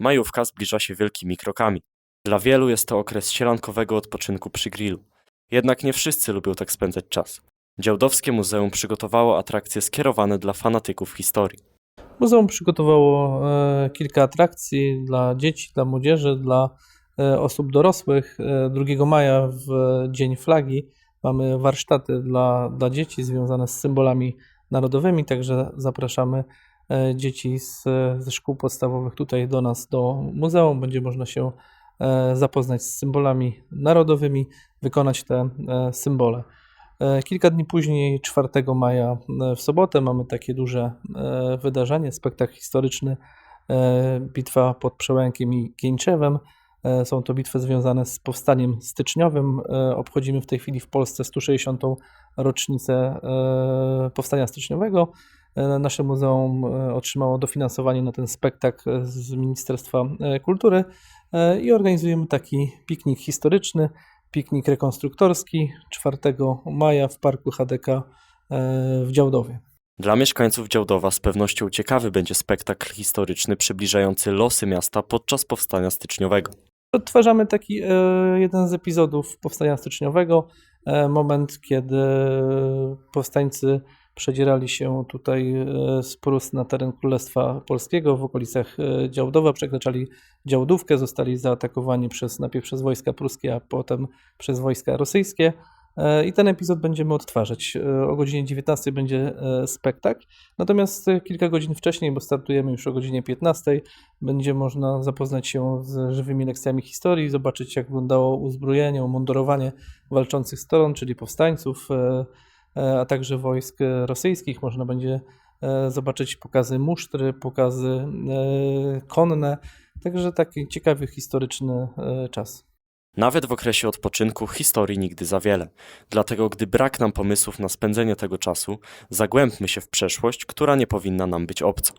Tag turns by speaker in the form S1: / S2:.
S1: Majówka zbliża się wielkimi krokami. Dla wielu jest to okres sielankowego odpoczynku przy grillu. Jednak nie wszyscy lubią tak spędzać czas. Działdowskie Muzeum przygotowało atrakcje skierowane dla fanatyków historii.
S2: Muzeum przygotowało e, kilka atrakcji dla dzieci, dla młodzieży, dla e, osób dorosłych. E, 2 maja w Dzień Flagi mamy warsztaty dla, dla dzieci związane z symbolami narodowymi, także zapraszamy e, dzieci z, ze szkół podstawowych tutaj do nas, do muzeum. Będzie można się e, zapoznać z symbolami narodowymi, wykonać te e, symbole. E, Kilka dni później, 4 maja e, w sobotę, mamy takie duże e, wydarzenie, spektakl historyczny e, Bitwa pod Przełękiem i Kieńczewem. E, Są to bitwy związane z powstaniem styczniowym. E, Obchodzimy w tej chwili w Polsce 160. rocznicę e, powstania styczniowego. E, Nasze muzeum e, otrzymało dofinansowanie na ten spektakl z Ministerstwa e, Kultury e, i organizujemy taki piknik historyczny piknik rekonstruktorski 4 maja w parku HDK e, w Działdowie.
S1: Dla mieszkańców Działdowa z pewnością ciekawy będzie spektakl historyczny przybliżający losy miasta podczas powstania styczniowego.
S2: Odtwarzamy taki e, jeden z epizodów powstania styczniowego, e, moment kiedy powstańcy przedzierali się tutaj e, z Prus na teren Królestwa Polskiego w okolicach e, Działdowa, przekraczali Działdówkę, zostali zaatakowani przez, najpierw przez wojska pruskie, a potem przez wojska rosyjskie. E, I ten epizod będziemy odtwarzać. O godzinie 19 będzie spektakl. Natomiast kilka godzin wcześniej, bo startujemy już o godzinie 15, będzie można zapoznać się z żywymi lekcjami historii, zobaczyć jak wyglądało uzbrojenie, umundurowanie walczących stron, czyli powstańców, a także wojsk e, rosyjskich. Można będzie e, zobaczyć pokazy musztry, pokazy e, konne. Także taki ciekawy historyczny e, czas.
S1: Nawet w okresie odpoczynku historii nigdy za wiele. Dlatego, gdy brak nam pomysłów na spędzenie tego czasu, zagłębmy się w przeszłość, która nie powinna nam być obca.